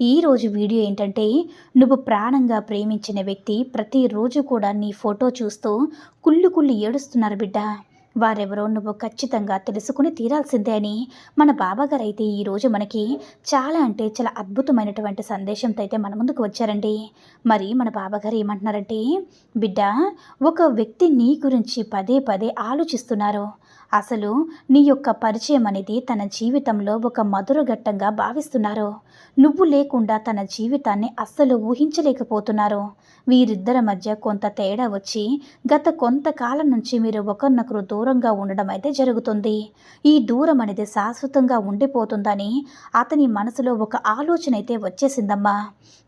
ఈరోజు వీడియో ఏంటంటే నువ్వు ప్రాణంగా ప్రేమించిన వ్యక్తి ప్రతిరోజు కూడా నీ ఫోటో చూస్తూ కుళ్ళు కుళ్ళు ఏడుస్తున్నారు బిడ్డ. వారెవరో నువ్వు ఖచ్చితంగా తెలుసుకుని తీరాల్సిందే అని మన బాబాగారు అయితే ఈరోజు మనకి చాలా అంటే చాలా అద్భుతమైనటువంటి సందేశంతో అయితే మన ముందుకు వచ్చారండి. మరి మన బాబాగారు ఏమంటున్నారంటే బిడ్డ ఒక వ్యక్తి నీ గురించి పదే పదే ఆలోచిస్తున్నారు. అసలు నీ యొక్క పరిచయం అనేది తన జీవితంలో ఒక మధుర ఘట్టంగా భావిస్తున్నారు. నువ్వు లేకుండా తన జీవితాన్ని అస్సలు ఊహించలేకపోతున్నారు. వీరిద్దరి మధ్య కొంత తేడా వచ్చి గత కొంతకాలం నుంచి మీరు ఒకరినొకరు దూరంగా ఉండడం అయితే జరుగుతుంది. ఈ దూరం అనేది శాశ్వతంగా ఉండిపోతుందని అతని మనసులో ఒక ఆలోచన అయితే వచ్చేసిందమ్మా.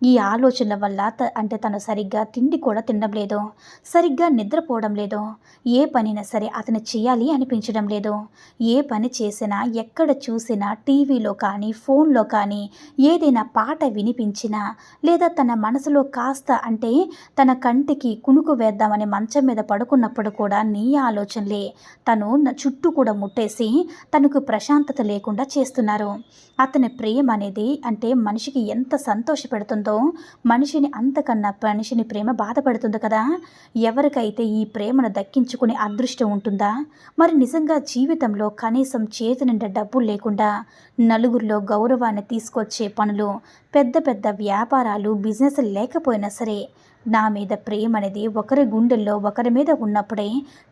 ఈ ఆలోచనల వల్ల అంటే తను సరిగ్గా తిండి కూడా తినడం లేదు. సరిగ్గా నిద్రపోవడం లేదు. ఏ పనైనా సరే అతను చేయాలి అనిపించడం లేదు. ఏ పని చేసినా ఎక్కడ చూసినా టీవీలో కానీ ఫోన్లో కానీ ఏదైనా పాట వినిపించినా లేదా తన మనసులో కాస్త అంటే తన కంటికి కునుకు వేద్దామని మంచం మీద పడుకున్నప్పుడు కూడా నీ ఆలోచనలే. తను చుట్టూ కూడా ముట్టేసి తనకు ప్రశాంతత లేకుండా చేస్తున్నారు. అతని ప్రేమ అనేది అంటే మనిషికి ఎంత సంతోష పెడుతుందో మనిషిని అంతకన్నా మనిషిని ప్రేమ బాధపడుతుంది కదా. ఎవరికైతే ఈ ప్రేమను దక్కించుకునే అదృష్టం ఉంటుందా? మరి నిజంగా జీవితంలో కనీసం చేతి నిండా డబ్బులు లేకుండా నలుగురిలో గౌరవాన్ని తీసుకొచ్చే పనులు పెద్ద పెద్ద వ్యాపారాలు బిజినెస్ లేకపోయినా సరే నా మీద ప్రేమ అనేది ఒకరి గుండెల్లో ఒకరి మీద ఉన్నప్పుడే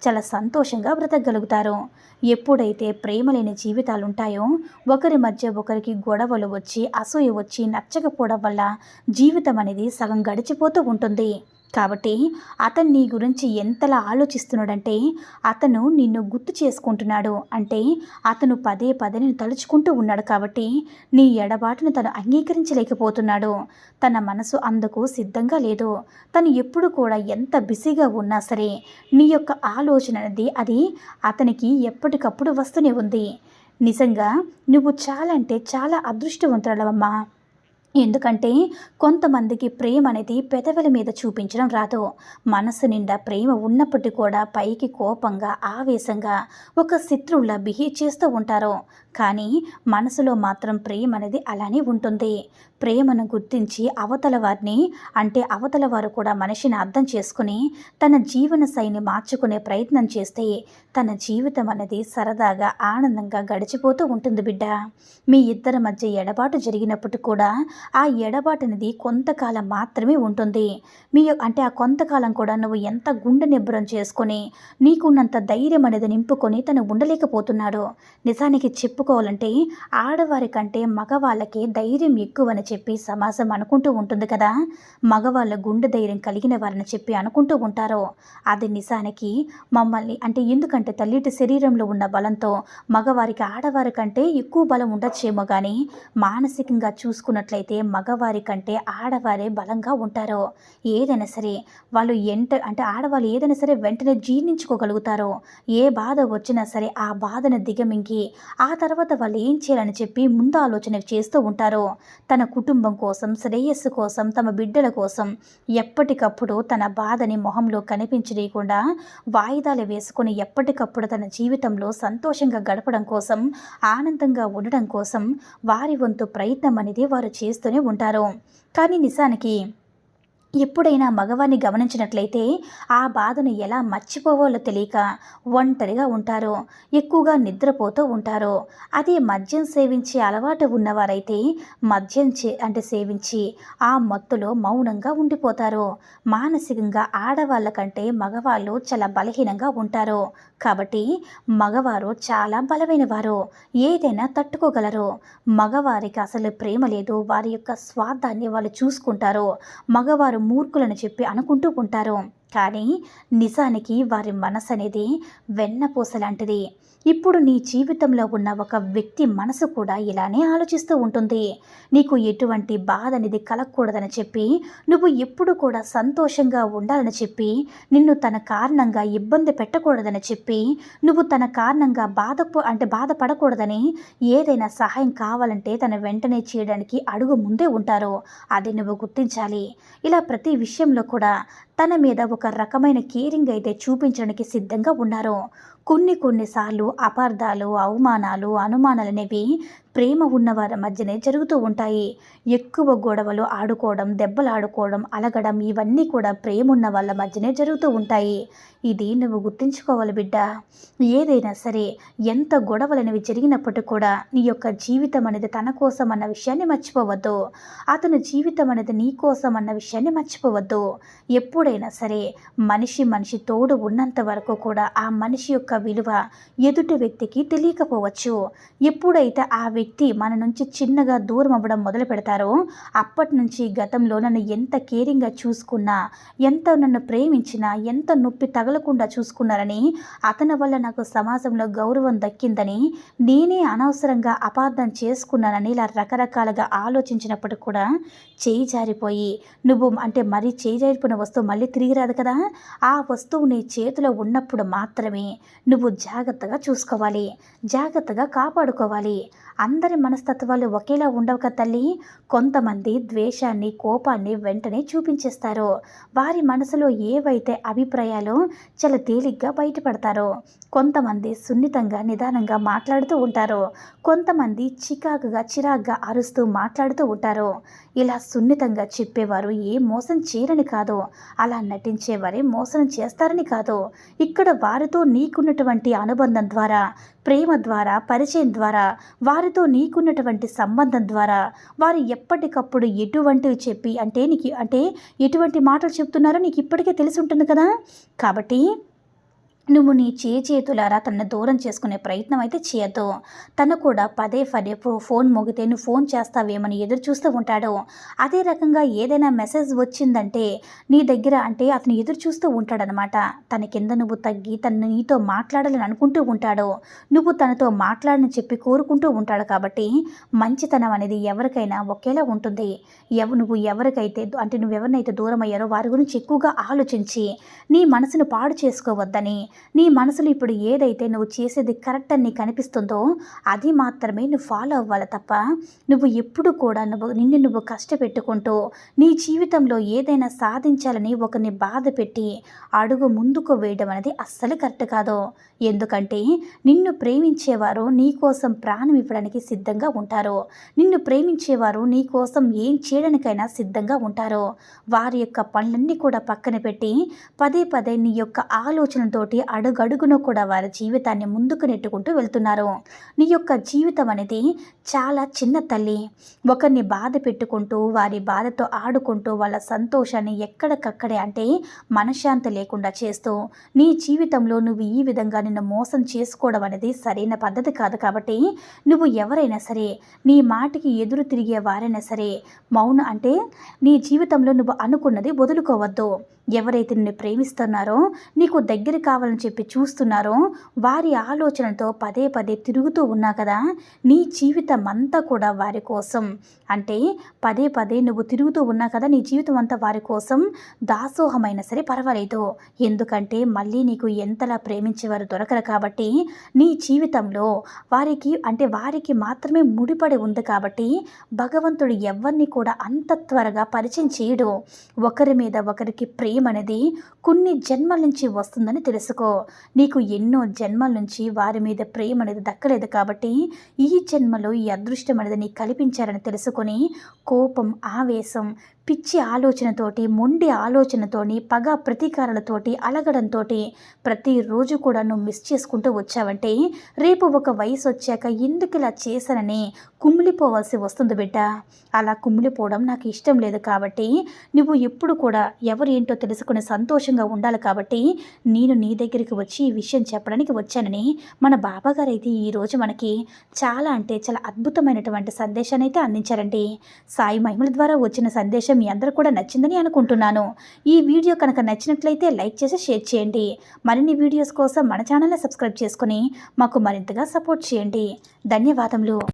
చాలా సంతోషంగా బ్రతకగలుగుతారు. ఎప్పుడైతే ప్రేమ లేని జీవితాలు ఉంటాయో ఒకరి మధ్య ఒకరికి గొడవలు వచ్చి అసూయ వచ్చి నచ్చకపోవడం వల్ల జీవితం అనేది సగం గడిచిపోతూ ఉంటుంది. కాబట్టి అతను నీ గురించి ఎంతలా ఆలోచిస్తున్నాడంటే అతను నిన్ను గుర్తు చేసుకుంటున్నాడు. అంటే అతను పదే పదే నేను తలుచుకుంటూ ఉన్నాడు కాబట్టి నీ ఎడబాటును తను అంగీకరించలేకపోతున్నాడు. తన మనసు అందుకు సిద్ధంగా లేదు. తను ఎప్పుడు కూడా ఎంత బిజీగా ఉన్నా సరే నీ యొక్క ఆలోచన అనేది అది అతనికి ఎప్పటికప్పుడు వస్తూనే ఉంది. నిజంగా నువ్వు చాలా అంటే చాలా అదృష్టవంతురాలవమ్మా. ఎందుకంటే కొంతమందికి ప్రేమ అనేది పెదవుల మీద చూపించడం రాదు. మనసు నిండా ప్రేమ ఉన్నప్పటికీ కూడా పైకి కోపంగా ఆవేశంగా ఒక శత్రువులా బిహేవ్ చేస్తూ ఉంటారు. కానీ మనసులో మాత్రం ప్రేమ అనేది అలానే ఉంటుంది. ప్రేమను గుర్తించి అవతల వారిని అంటే అవతల వారు కూడా మనిషిని అర్థం చేసుకుని తన జీవన శైలిని మార్చుకునే ప్రయత్నం చేస్తే తన జీవితం అనేది సరదాగా ఆనందంగా గడిచిపోతూ ఉంటుంది బిడ్డ. మీ ఇద్దరి మధ్య ఎడబాటు జరిగినప్పుడు కూడా ఆ ఎడబాటు అనేది కొంతకాలం మాత్రమే ఉంటుంది. మీ అంటే ఆ కొంతకాలం కూడా నువ్వు ఎంత గుండె నిబ్బరం చేసుకొని నీకున్నంత ధైర్యం అనేది నింపుకొని తను ఉండలేకపోతున్నాడు. నిజానికి చెప్పుకోవాలంటే ఆడవారి కంటే మగవాళ్ళకి ధైర్యం ఎక్కువని చెప్పి సమాజం అనుకుంటూ ఉంటుంది కదా. మగవాళ్ళ గుండె ధైర్యం కలిగిన వారని చెప్పి అనుకుంటూ ఉంటారు. అది నిజానికి మమ్మల్ని అంటే ఎందుకంటే తల్లిటి శరీరంలో ఉన్న బలంతో మగవారికి ఆడవారి కంటే ఎక్కువ బలం ఉండొచ్చేమో కానీ మానసికంగా చూసుకున్నట్లయితే మగవారి కంటే ఆడవారే బలంగా ఉంటారు ఏదైనా సరే వాళ్ళు ఎంట అంటే ఆడవాళ్ళు ఏదైనా సరే వెంటనే జీర్ణించుకోగలుగుతారు ఏ బాధ వచ్చినా సరే ఆ బాధను దిగమింగి ఆ తర్వాత వాళ్ళు ఏం చేయాలని చెప్పి ముందు ఆలోచన చేస్తూ ఉంటారు తన కుటుంబం కోసం శ్రేయస్సు కోసం తమ బిడ్డల కోసం ఎప్పటికప్పుడు తన బాధని మొహంలో కనిపించలేకుండా వాయిదాలు వేసుకొని ఎప్పటికప్పుడు తన జీవితంలో సంతోషంగా గడపడం కోసం ఆనందంగా ఉండడం కోసం వారి వంతు ప్రయత్నం అనేది వారు చేస్తూనే ఉంటారు. కానీ నిజానికి ఎప్పుడైనా మగవారిని గమనించినట్లయితే ఆ బాధను ఎలా మర్చిపోవాలో తెలియక ఒంటరిగా ఉంటారు. ఎక్కువగా నిద్రపోతూ ఉంటారు. అదే మద్యం సేవించే అలవాటు ఉన్నవారైతే మద్యం చే అంటే సేవించి ఆ మత్తులో మౌనంగా ఉండిపోతారు. మానసికంగా ఆడవాళ్ళ కంటే మగవాళ్ళు చాలా బలహీనంగా ఉంటారు. కాబట్టి మగవారు చాలా బలమైన వారు ఏదైనా తట్టుకోగలరు. మగవారికి అసలు ప్రేమ లేదు. వారి యొక్క స్వార్థాన్ని వాళ్ళు చూసుకుంటారు. మగవారు మూర్ఖులను చెప్పి అనుకుంటూ ఉంటారు. కానీ నిజానికి వారి మనసు అనేది వెన్నపూస లాంటిది. ఇప్పుడు నీ జీవితంలో ఉన్న ఒక వ్యక్తి మనసు కూడా ఇలానే ఆలోచిస్తూ ఉంటుంది. నీకు ఎటువంటి బాధ అనేది కలగకూడదని చెప్పి నువ్వు ఎప్పుడు కూడా సంతోషంగా ఉండాలని చెప్పి నిన్ను తన కారణంగా ఇబ్బంది పెట్టకూడదని చెప్పి నువ్వు తన కారణంగా బాధ అంటే బాధపడకూడదని ఏదైనా సహాయం కావాలంటే తన వెంటనే చేయడానికి అడుగు ముందే ఉంటారు. అది నువ్వు గుర్తించాలి. ఇలా ప్రతి విషయంలో కూడా తన మీద ఒక రకమైన కేరింగ్ అయితే చూపించడానికి సిద్ధంగా ఉన్నారు. కొన్ని కొన్నిసార్లు అపార్థాలు అవమానాలు అనుమానాలు అనేవి ప్రేమ ఉన్నవారి మధ్యనే జరుగుతూ ఉంటాయి. ఎక్కువ గొడవలు ఆడుకోవడం దెబ్బలు ఆడుకోవడం అలగడం ఇవన్నీ కూడా ప్రేమ ఉన్న వాళ్ళ మధ్యనే జరుగుతూ ఉంటాయి. ఇది నువ్వు గుర్తుంచుకోవాలి బిడ్డ. ఏదైనా సరే ఎంత గొడవలు అనేవి జరిగినప్పటికీ కూడా నీ యొక్క జీవితం అనేది తన కోసం అన్న విషయాన్ని మర్చిపోవద్దు. అతని జీవితం అనేది నీ కోసం అన్న విషయాన్ని మర్చిపోవద్దు. ఎప్పుడైనా సరే మనిషి మనిషి తోడు ఉన్నంత వరకు కూడా ఆ మనిషి యొక్క విలువ ఎదుటి వ్యక్తికి తెలియకపోవచ్చు. ఎప్పుడైతే ఆ వ్యక్తి మన నుంచి చిన్నగా దూరం అవ్వడం మొదలు పెడతారో అప్పటి నుంచి గతంలో నన్ను ఎంత కేరింగ్గా చూసుకున్నా ఎంత నన్ను ప్రేమించినా ఎంత నొప్పి తగలకుండా చూసుకున్నారని అతని వల్ల నాకు సమాజంలో గౌరవం దక్కిందని నేనే అనవసరంగా అపార్థం చేసుకున్నానని ఇలా రకరకాలుగా ఆలోచించినప్పుడు కూడా చేయి జారిపోయి నువ్వు అంటే మరీ చేయి జారిపోయిన వస్తువు మళ్ళీ తిరిగి రాదు కదా? ఆ వస్తువు నీ చేతిలో ఉన్నప్పుడు మాత్రమే నువ్వు జాగ్రత్తగా చూసుకోవాలి. జాగ్రత్తగా కాపాడుకోవాలి. అందరి మనస్తత్వాలు ఒకేలా ఉండవు కదా తల్లి. కొంతమంది ద్వేషాన్ని కోపాన్ని వెంటనే చూపించేస్తారు. వారి మనసులో ఏవైతే అభిప్రాయాలు చాలా తేలిగ్గా బయటపడతారో కొంతమంది సున్నితంగా నిదానంగా మాట్లాడుతూ ఉంటారు. కొంతమంది చికాకుగా చిరాగ్గా అరుస్తూ మాట్లాడుతూ ఉంటారు. ఇలా సున్నితంగా చెప్పేవారు ఏ మోసం చేయరని కాదు. అలా నటించేవారే మోసం చేస్తారని కాదు. ఇక్కడ వారితో నీకున్న నీకున్నటువంటి అనుబంధం ద్వారా ప్రేమ ద్వారా పరిచయం ద్వారా వారితో నీకున్నటువంటి సంబంధం ద్వారా వారు ఎప్పటికప్పుడు ఎటువంటివి చెప్పి అంటే నీకు అంటే ఎటువంటి మాటలు చెప్తున్నారో నీకు ఇప్పటికే తెలిసి ఉంటుంది కదా. కాబట్టి నువ్వు నీ చే చేతులారా తనను దూరం చేసుకునే ప్రయత్నం అయితే చేయొద్దు. తను కూడా పదే పదే ఫో- ఫోన్ మోగితే నువ్వు ఫోన్ చేస్తావేమని ఎదురు చూస్తూ ఉంటాడు. అదే రకంగా ఏదైనా మెసేజ్ వచ్చిందంటే నీ దగ్గర అంటే అతను ఎదురు చూస్తూ ఉంటాడనమాట తన కింద నువ్వు తగ్గి తను నీతో మాట్లాడాలని అనుకుంటూ ఉంటాడు. నువ్వు తనతో మాట్లాడని చెప్పి కోరుకుంటూ ఉంటాడు కాబట్టి మంచితనం అనేది ఎవరికైనా ఒకేలా ఉంటుంది. ఎవ నువ్వు ఎవరికైతే అంటే నువ్వు ఎవరినైతే దూరం అయ్యారో వారి గురించి ఎక్కువగా ఆలోచించి నీ మనసును పాడు చేసుకోవద్దని నీ మనసులో ఇప్పుడు ఏదైతే నువ్వు చేసేది కరెక్ట్ అని నీకు అనిపిస్తుందో అది మాత్రమే నువ్వు ఫాలో అవ్వాలి తప్ప నువ్వు ఎప్పుడు కూడా నువ్వు నిన్ను నువ్వు కష్టపెట్టుకుంటూ నీ జీవితంలో ఏదైనా సాధించాలని ఒకరిని బాధ పెట్టి అడుగు ముందుకు వేయడం అనేది అస్సలు కరెక్ట్ కాదు. ఎందుకంటే నిన్ను ప్రేమించేవారు నీ కోసం ప్రాణం ఇవ్వడానికి సిద్ధంగా ఉంటారు. నిన్ను ప్రేమించేవారు నీ కోసం ఏం చేయడానికైనా సిద్ధంగా ఉంటారు. వారి యొక్క పనులన్నీ కూడా పక్కన పెట్టి పదే పదే నీ యొక్క ఆలోచనతోటి అడుగడుగున కూడా వారి జీవితాన్ని ముందుకు నెట్టుకుంటూ వెళ్తున్నారు. నీ యొక్క జీవితం అనేది చాలా చిన్న తల్లి. ఒకరిని బాధ పెట్టుకుంటూ వారి బాధతో ఆడుకుంటూ వాళ్ళ సంతోషాన్ని ఎక్కడికక్కడే అంటే మనశ్శాంతి లేకుండా చేస్తూ నీ జీవితంలో నువ్వు ఈ విధంగా నిన్ను మోసం చేసుకోవడం అనేది సరైన పద్ధతి కాదు కాబట్టి నువ్వు ఎవరైనా సరే నీ మాటికి ఎదురు తిరిగే వారైనా సరే మౌన అంటే నీ జీవితంలో నువ్వు అనుకున్నది వదులుకోవద్దు. ఎవరైతే నిన్ను ప్రేమిస్తున్నారో నీకు దగ్గర కావాలని చెప్పి చూస్తున్నారో. వారి ఆలోచనతో పదే పదే తిరుగుతూ ఉన్నా కదా నీ జీవితం అంతా కూడా వారి కోసం. అంటే పదే పదే నువ్వు తిరుగుతూ ఉన్నా కదా నీ జీవితం అంతా వారి కోసం. దాసోహమైన సరే పర్వాలేదు. ఎందుకంటే మళ్ళీ నీకు ఎంతలా ప్రేమించేవారు దొరకరు కాబట్టి నీ జీవితంలో వారికి అంటే వారికి మాత్రమే ముడిపడి ఉంది కాబట్టి భగవంతుడు ఎవరిని కూడా అంత త్వరగా పరిచయం చేయడు. ఒకరి మీద ఒకరికి ప్రేమ అనేది కొన్ని జన్మల నుంచి వస్తుందని తెలుసుకో. నీకు ఎన్నో జన్మల నుంచి వారి మీద ప్రేమ అనేది దక్కలేదు కాబట్టి ఈ జన్మలో ఈ అదృష్టం అనేది నీకు కల్పించారని తెలుసుకొని కోపం ఆవేశం పిచ్చి ఆలోచనతోటి మొండి ఆలోచనతోని పగ ప్రతీకారాలతోటి అలగడంతో ప్రతిరోజు కూడా నువ్వు మిస్ చేసుకుంటూ వచ్చావంటే రేపు ఒక వయసు వచ్చాక ఎందుకు ఇలా చేశానని కుమిలిపోవాల్సి వస్తుంది బిడ్డ. అలా కుమిలిపోవడం నాకు ఇష్టం లేదు కాబట్టి నువ్వు ఎప్పుడు కూడా ఎవరు ఏంటో తెలుసుకుని సంతోషంగా ఉండాలి కాబట్టి నేను నీ దగ్గరికి వచ్చి ఈ విషయం చెప్పడానికి వచ్చానని మన బాబాగారు అయితే ఈరోజు మనకి చాలా అంటే చాలా అద్భుతమైనటువంటి సందేశాన్ని అయితే అందించారండి. సాయి మహిమల ద్వారా వచ్చిన సందేశం మీ అందరూ కూడా నచ్చిందని అనుకుంటున్నాను. ఈ వీడియో కనుక నచ్చినట్లయితే లైక్ చేసి షేర్ చేయండి. మరిన్ని వీడియోస్ కోసం మన ఛానల్ని సబ్స్క్రైబ్ చేసుకుని మాకు మరింతగా సపోర్ట్ చేయండి. ధన్యవాదములు.